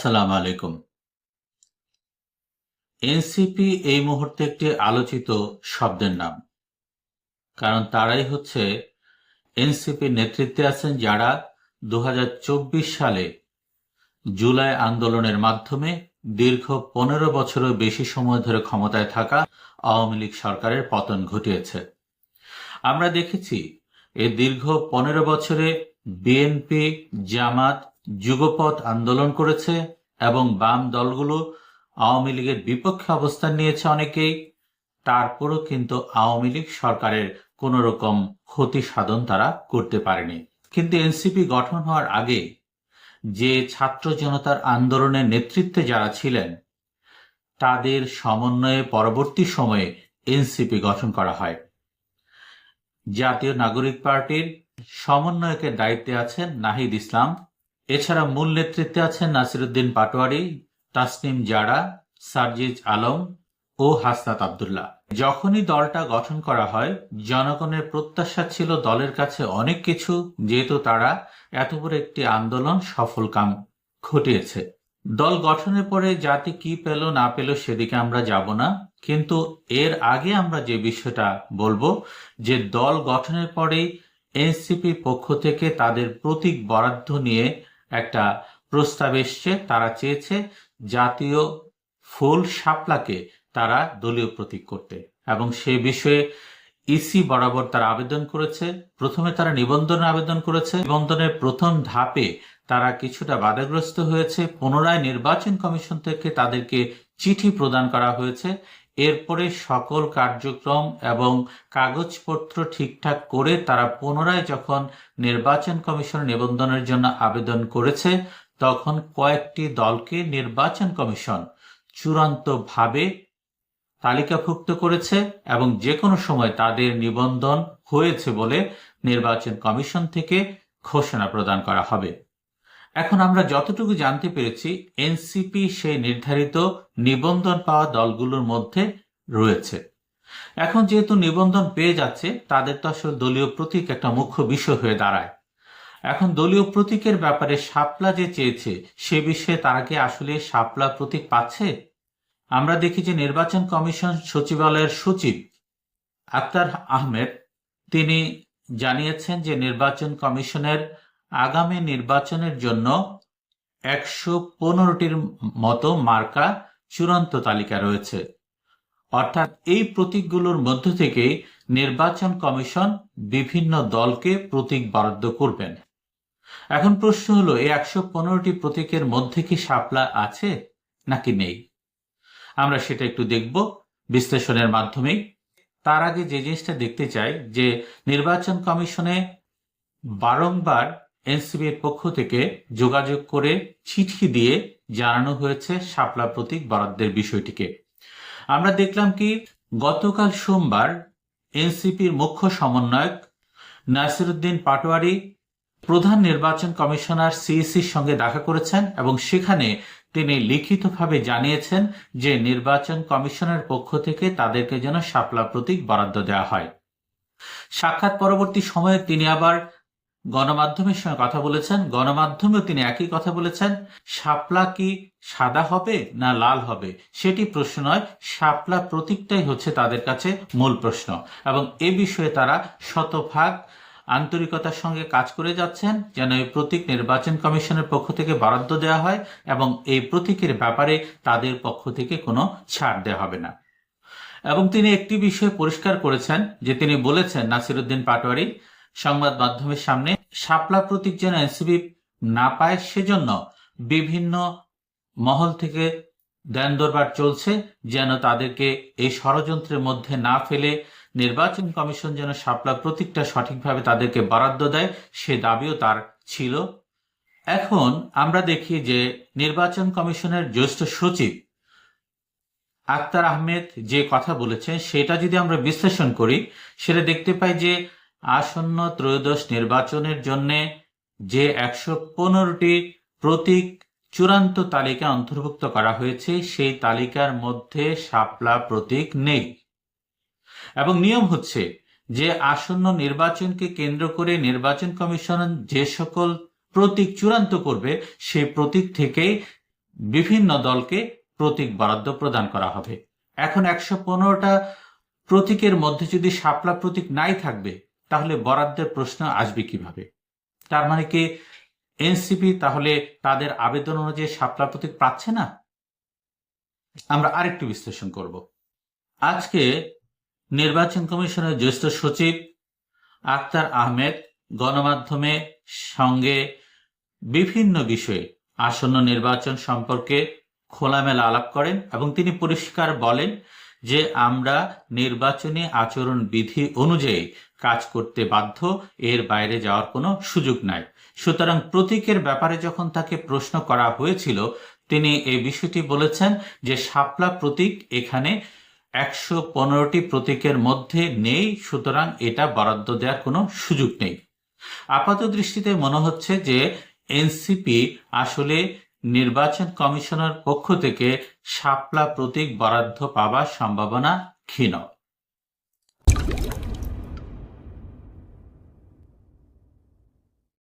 আসসালামু আলাইকুম। এনসিপি এই মুহূর্তে একটি আলোচিত শব্দের নাম। কারণ তারাই হচ্ছে এনসিপি নেতৃত্বে আছেন যারা দু হাজার চব্বিশ সালে জুলাই আন্দোলনের মাধ্যমে দীর্ঘ পনেরো বছরের বেশি সময় ধরে ক্ষমতায় থাকা আওয়ামী লীগ সরকারের পতন ঘটিয়েছে। আমরা দেখেছি এই দীর্ঘ পনেরো বছরে বিএনপি, জামাত, যুগপথ আন্দোলন করেছে এবং বাম দলগুলো আওয়ামী লীগের বিপক্ষে অবস্থান নিয়েছে অনেকেই। তারপরও কিন্তু আওয়ামী লীগ সরকারের কোন রকম ক্ষতি সাধন তারা করতে পারেনি। কিন্তু এনসিপি গঠন হওয়ার আগে যে ছাত্র জনতার আন্দোলনের নেতৃত্বে যারা ছিলেন, তাদের সমন্বয়ে পরবর্তী সময়ে এনসিপি গঠন করা হয়। জাতীয় নাগরিক পার্টির সমন্বয়কের দায়িত্বে আছেন নাহিদ ইসলাম। এছাড়া মূল নেতৃত্বে আছেন নাসিরুদ্দিন পাটোয়ারি, তাসনিম জারা, সার্জিজ আলম ও হাসনাত আবদুল্লাহ। যখনই দলটা গঠন করা হয়, জনগণের প্রত্যাশা ছিল দলের কাছে অনেক কিছু, যেহেতু তারা এত বড় একটি আন্দোলন সফল কাম ঘটিয়েছে। দল গঠনের পরে জাতি কি পেল, না পেল সেদিকে আমরা যাব না। কিন্তু এর আগে আমরা যে বিষয়টা বলব, যে দল গঠনের পরেই এনসিপি পক্ষ থেকে তাদের প্রতীক বরাদ্দ নিয়ে একটা প্রস্তাব এসছে। তারা চেয়েছে জাতীয় ফুল শাপলাকে তারা দলীয় প্রতীক করতে এবং সে বিষয়ে ইসি বরাবর তারা আবেদন করেছে। প্রথমে তারা নিবন্ধন আবেদন করেছে। নিবন্ধনের প্রথম ধাপে তারা কিছুটা বাধাগ্রস্ত হয়েছে। পুনরায় নির্বাচন কমিশন থেকে তাদেরকে চিঠি প্রদান করা হয়েছে। এরপরে সকল কার্যক্রম এবং কাগজপত্র ঠিকঠাক করে তারা পুনরায় যখন নির্বাচন কমিশন নিবন্ধনের জন্য আবেদন করেছে, তখন কয়েকটি দলকে নির্বাচন কমিশন চূড়ান্তভাবে তালিকাভুক্ত করেছে এবং যে কোনো সময় তাদের নিবন্ধন হয়েছে বলে নির্বাচন কমিশন থেকে ঘোষণা প্রদান করা হবে। এখন আমরা যতটুকু জানতে পেরেছি, এনসিপি সেই নির্ধারিত নিবন্ধন পাওয়া দলগুলোর মধ্যে রয়েছে। এখন যেহেতু নিবন্ধন পেয়ে যাচ্ছে, তাদের তো আসলে দলীয় প্রতীক একটা মুখ্য বিষয় হয়ে দাঁড়ায়। এখন দলীয় প্রতীকের ব্যাপারে শাপলা যে চেয়েছে, সে বিষয়ে তারা কি আসলে শাপলা প্রতীক পাচ্ছে? আমরা দেখি যে নির্বাচন কমিশন সচিবালয়ের সচিব আক্তার আহমেদ, তিনি জানিয়েছেন যে নির্বাচন কমিশনের আগামী নির্বাচনের জন্য একশো পনেরোটির মতো মার্কা চূড়ান্ত তালিকা রয়েছে। অর্থাৎ এই প্রতীকগুলোর মধ্য থেকে নির্বাচন কমিশন বিভিন্ন দলকে প্রতীক বরাদ্দ করবেন। এখন প্রশ্ন হলো, এই একশো পনেরোটি প্রতীকের মধ্যে কি শাপলা আছে নাকি নেই? আমরা সেটা একটু দেখব বিশ্লেষণের মাধ্যমেই। তার আগে যে জিনিসটা দেখতে চাই, যে নির্বাচন কমিশনে বারংবার এনসিবির পক্ষ থেকে যোগাযোগ করে চিঠি দিয়ে জানানো হয়েছে শাপলা প্রতীক বরাদ্দের বিষয়টিকে। আমরা দেখলাম কি, গতকাল সোমবার এনসিপির মুখ্য সমন্বয়ক নাসিরুদ্দিন পাটোয়ারি প্রধান নির্বাচন কমিশনার সিইসির সঙ্গে দেখা করেছেন এবং সেখানে তিনি লিখিতভাবে জানিয়েছেন যে নির্বাচন কমিশনের পক্ষ থেকে তাদেরকে যেন শাপলা প্রতীক বরাদ্দ দেওয়া হয়। সাক্ষাৎ পরবর্তী সময়ে তিনি আবার গণমাধ্যমের সঙ্গে কথা বলেছেন, গণমাধ্যমেও তিনি একই কথা বলেছেন, শাপলা কি সাদা হবে না লাল হবে? সেটি প্রশ্ন নয়, শাপলা প্রতীকটাই হচ্ছে তাদের কাছে মূল প্রশ্ন। এবং এ বিষয়ে তারা শতভাগ আন্তরিকতার সঙ্গে কাজ করে যাচ্ছেন, যেন এই প্রতীক নির্বাচন কমিশনের পক্ষ থেকে বরাদ্দ দেওয়া হয় এবং এই প্রতীকের ব্যাপারে তাদের পক্ষ থেকে কোনো ছাড় দেওয়া হবে না। এবং তিনি একটি বিষয় পরিষ্কার করেছেন, যে তিনি বলেছেন, নাসিরুদ্দিন পাটোয়ারি সংবাদ মাধ্যমের সামনে শাপলা প্রতীক যেন এনসিবি না পায়, সেজন্য বিভিন্ন মহল থেকে দেন দরবার চলছে যেন তাদেরকে এই ষড়যন্ত্রের মধ্যে না ফেলে নির্বাচন কমিশন যেন শাপলা প্রতীকটা সঠিকভাবে তাদেরকে বরাদ্দ দেয়, সে দাবিও তার ছিল। এখন আমরা দেখি যে নির্বাচন কমিশনের জ্যেষ্ঠ সচিব আক্তার আহমেদ যে কথা বলেছেন, সেটা যদি আমরা বিশ্লেষণ করি, সেটা দেখতে পাই যে আসন্ন ত্রয়োদশ নির্বাচনের জন্য যে একশো পনেরোটি প্রতীক চূড়ান্ত তালিকা অন্তর্ভুক্ত করা হয়েছে, সেই তালিকার মধ্যে শাপলা প্রতীক নেই। এবং নিয়ম হচ্ছে যে আসন্ন নির্বাচনকে কেন্দ্র করে নির্বাচন কমিশন যে সকল প্রতীক চূড়ান্ত করবে, সেই প্রতীক থেকেই বিভিন্ন দলকে প্রতীক বরাদ্দ প্রদান করা হবে। এখন একশো পনেরোটা প্রতীকের মধ্যে যদি শাপলা প্রতীক নাই থাকবে তাহলে বরাদ্দের প্রশ্ন আসবে কীভাবে? তার মানে কি এনসিপি তাহলে তাদের আবেদন অনুযায়ী শাপলা প্রতীক পাচ্ছে না? আমরা আরেকটু বিশ্লেষণ করব। আজকে নির্বাচন কমিশনের জ্যেষ্ঠ সচিব আক্তার আহমেদ গণমাধ্যমে সঙ্গে বিভিন্ন বিষয়ে আসন্ন নির্বাচন সম্পর্কে খোলামেলা আলাপ করেন এবং তিনি পরিষ্কার বলেন যে আমরা নির্বাচনী আচরণ বিধি অনুযায়ী কাজ করতে বাধ্য, এর বাইরে যাওয়ার কোনো সুযোগ নাই। সুতরাং প্রতীকের ব্যাপারে যখন তাকে প্রশ্ন করা হয়েছিল, তিনি এই বিষয়টি বলেছেন যে শাপলা প্রতীক এখানে একশো পনেরোটি প্রতীকের মধ্যে নেই, সুতরাং এটা বরাদ্দ দেওয়ার কোনো সুযোগ নেই। আপাত দৃষ্টিতে মনে হচ্ছে যে এনসিপি আসলে নির্বাচন কমিশনের পক্ষ থেকে শাপলা প্রতীক বরাদ্দ পাবার সম্ভাবনা ক্ষীণ।